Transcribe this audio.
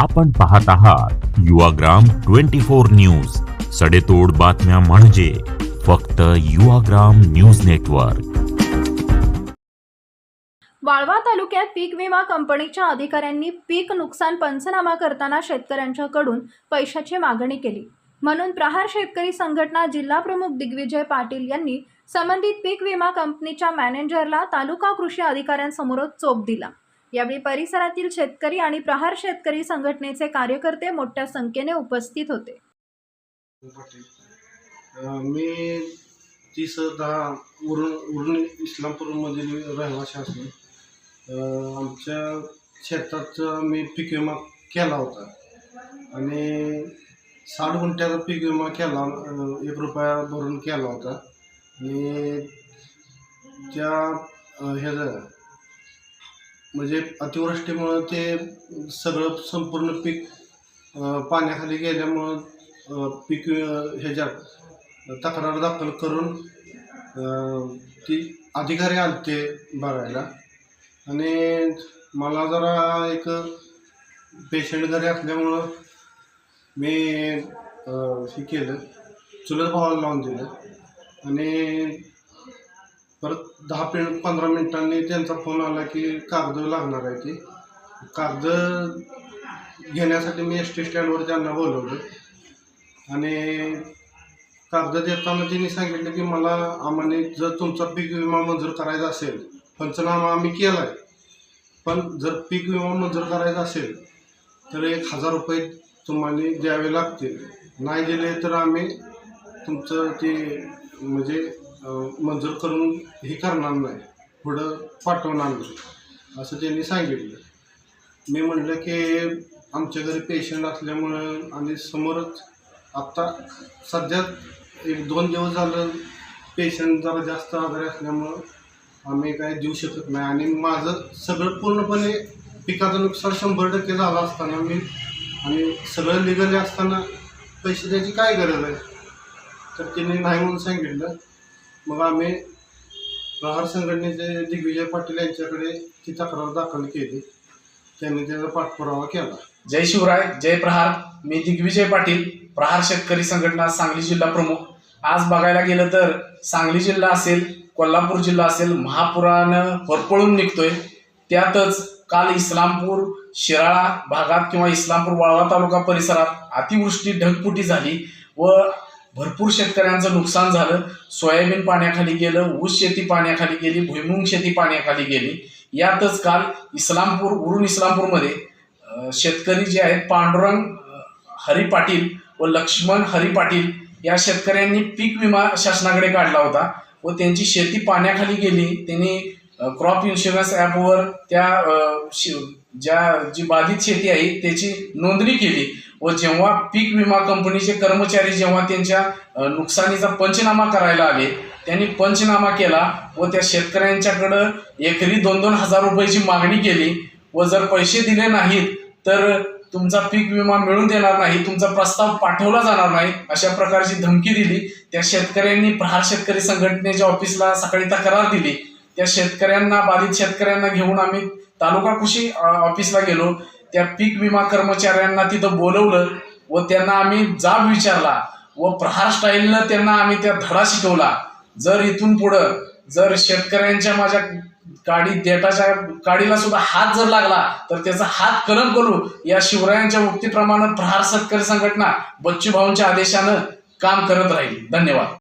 आपण पाहत आहात युवाग्राम ट्वेंटी फोर न्यूज. सडेतोड बातम्या म्हणजे फक्त युवाग्राम न्यूज नेटवर्क. वाळवा तालुक्यात पीक विमा कंपनीच्या अधिकाऱ्यांनी पीक नुकसान पंचनामा करताना शेतकऱ्यांच्याकडून पैशाची मागणी केली. म्हणून प्रहार शेतकरी संघटना जिल्हा प्रमुख दिग्विजय पाटील यांनी संबंधित पीक विमा कंपनीच्या मॅनेजरला तालुका कृषी अधिकाऱ्यांसमोर चोप दिला. यावेळी परिसरातील शेतकरी आणि प्रहार शेतकरी संघटनेचे कार्यकर्ते मोठ्या संख्येने उपस्थित होते. मी तीस दहा उरण उरण इस्लामपूरमधील रहिवासी असून आमच्या शेतात मी पीक विमा केला होता. आणि साठ गुंठ्याचा पीक विमा केला एक रुपया भरून केला होता. आणि त्या ह्याचं म्हणजे अतिवृष्टीमुळं ते सगळं संपूर्ण पीक पाण्याखाली गेल्यामुळं पीक ह्याच्या ह्याच्यात तक्रार दाखल करून ती अधिकारी आलते बघायला. आणि मला जरा एक पेशंट घरी असल्यामुळं मी हे केलं चुलत भावाला लावून दिलं. आणि परत दहा मिनिट पंधरा मिनिटांनी त्यांचा फोन आला की कागद लागणार आहे ती. कागद घेण्यासाठी मी एस टी स्टँडवर त्यांना बोलवलं. आणि कागद देताना त्यांनी सांगितलं की मला आम्हाला जर तुमचा पीक विमा मंजूर करायचा असेल पंचनामा आम्ही केला आहे पण जर पीक विमा मंजूर करायचा असेल तर एक हजार रुपये तुम्हाला द्यावे लागतील. नाही दिले तर आम्ही तुमचं ते म्हणजे मंजूर करून हे करणार नाही. पुढं पाठवणार नाही. असं त्यांनी सांगितलं. मी म्हटलं की आमच्या घरी पेशंट असल्यामुळं आणि समोरच आत्ता सध्या एक दोन दिवस झालं पेशंट जरा जास्त आजारी असल्यामुळं आम्ही काय देऊ शकत नाही. आणि माझं सगळं पूर्णपणे पिकाचं नुकसान शंभर टक्के झालं असताना मी आणि सगळं लिगली असताना पैसे द्यायची काय गरज आहे? तर त्यांनी नाही म्हणून सांगितलं. मग आम्ही प्रहार संघटनेचे दिग्विजय पाटील यांच्याकडे ती तक्रार दाखल केली. त्यांनी त्याचा पाठपुरावा केला. जय शिवराय जय प्रहार. मी दिग्विजय पाटील प्रहार शेतकरी संघटना सांगली जिल्हा प्रमुख. आज बघायला गेलं तर सांगली जिल्हा असेल कोल्हापूर जिल्हा असेल महापुरानं होरपळून निघतोय. त्यातच काल इस्लामपूर शिराळा भागात किंवा इस्लामपूर वाळवा तालुका परिसरात अतिवृष्टी ढगफुटी झाली व भरपूर शेतकऱ्यांचं नुकसान झालं. सोयाबीन पाण्याखाली गेलं ऊस शेती पाण्याखाली गेली भुईमुंग शेती पाण्याखाली गेली. यातच काल इस्लामपूर उरून इस्लामपूरमध्ये शेतकरी जे आहेत पांडुरंग हरी पाटील व लक्ष्मण हरी पाटील या शेतकऱ्यांनी पीक विमा शासनाकडे काढला होता व त्यांची शेती पाण्याखाली गेली. त्यांनी क्रॉप इन्शुरन्स ॲपवर त्या ज्या जी बाधित शेती आहे त्याची नोंदणी केली. व जेव्हा पीक विमा कंपनीचे कर्मचारी जेव्हा त्यांच्या नुकसानीचा पंचनामा करायला आले त्यांनी पंचनामा केला व त्या शेतकऱ्यांच्याकडं एकरी दोन दोन हजार रुपयाची मागणी केली व जर पैसे दिले नाहीत तर तुमचा पीक विमा मिळून देणार नाही तुमचा प्रस्ताव पाठवला जाणार नाही अशा प्रकारची धमकी दिली. त्या शेतकऱ्यांनी प्रहार शेतकरी संघटनेच्या ऑफिसला सकाळी तक्रार दिली. त्या शेतकऱ्यांना बाधित शेतकऱ्यांना घेऊन आम्ही तालुका कृषी ऑफिसला गेलो. त्या पीक विमा कर्मचाऱ्यांना तिथं बोलवलं व त्यांना आम्ही जाब विचारला व प्रहार स्टाईलनं त्यांना आम्ही त्या धडा शिकवला. जर इथून पुढं जर शेतकऱ्यांच्या माझ्या गाडी देटाच्या गाडीला सुद्धा हात जर लागला तर त्याचा हात कलम करू. या शिवरायांच्या मुक्तीप्रमाणे प्रहार सत्कारी संघटना बच्चू भाऊंच्या आदेशानं काम करत राहील. धन्यवाद.